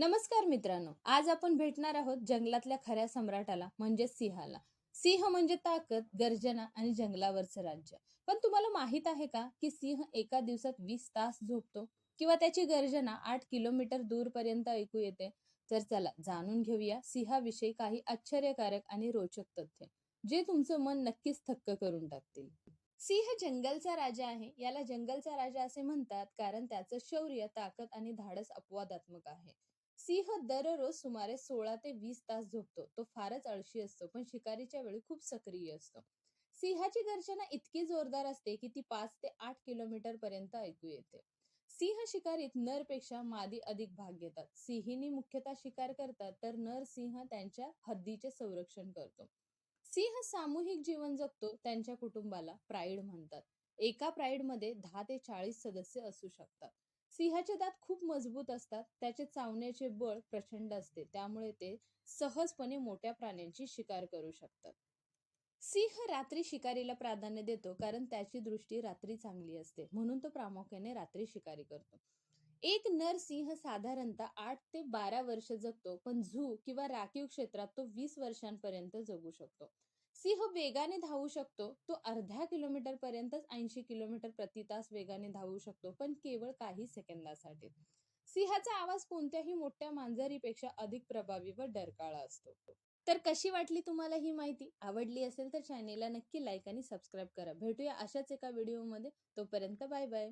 नमस्कार मित्रांनो आज आपण भेटणार आहोत जंगलातल्या खऱ्या सम्राटाला म्हणजे सिंहाला. सिंह म्हणजे ताकद गर्जना आणि जंगलावरचं राज्य. पण तुम्हाला माहीत आहे का की सिंह एका दिवसात वीस तास झोपतो? किंवा त्याची गर्जना आठ किलोमीटर दूर पर्यंत ऐकू येते? तर चला जाणून घेऊया सिंहाविषयी काही आश्चर्यकारक आणि रोचक तथ्य जे तुमचं मन नक्कीच थक्क करून टाकतील. सिंह जंगलचा राजा आहे. याला जंगलचा राजा असे म्हणतात कारण त्याचं शौर्य ताकद आणि धाडस अपवादात्मक आहे. सिंह दररोज सुमारे सोळा ते वीस तास झोपतो. तो फारच आळशी असतो पण शिकारीच्या वेळी खूप सक्रिय असतो. सिंहाची गर्जना इतकी जोरदार असते की ती पाच ते आठ किलोमीटर पर्यंत ऐकू येते. सिंह शिकारीत नरपेक्षा मादी अधिक भाग घेतात. सिंहिणी मुख्यतः शिकार करतात तर नर सिंह त्यांच्या हद्दीचे संरक्षण करतो. सिंह सामूहिक जीवन जगतो त्यांच्या कुटुंबाला प्राईड म्हणतात. एका प्राईडमध्ये दहा ते चाळीस सदस्य असू शकतात. सिंहाचे दात खूप मजबूत असतात. त्याचे चावण्याचे बळ प्रचंड असते. त्यामुळे ते सहजपणे मोठ्या प्राण्यांची शिकार करू शकतात. सिंह रात्री शिकारीला प्राधान्य देतो कारण त्याची दृष्टी रात्री चांगली असते. म्हणून तो प्रामुख्याने रात्री शिकारी करतो. एक नर सिंह साधारणतः आठ ते बारा वर्ष जगतो पण झू किंवा राखीव क्षेत्रात तो वीस वर्षांपर्यंत जगू शकतो. सिंह वेगाने धावू शकतो. तो अर्ध्या किलोमीटर पर्यंतच ऐंशी किलोमीटर प्रति तास वेगाने धावू शकतो पण केवळ काही सेकंदासाठी. सिंहाचा आवाज कोणत्याही मोठ्या मांजरीपेक्षा अधिक प्रभावी व डरकाळा असतो. तर कशी वाटली तुम्हाला ही माहिती? आवडली असेल तर चॅनेलला नक्की लाईक आणि सबस्क्राईब करा. भेटूया अशाच एका व्हिडिओमध्ये तोपर्यंत बाय बाय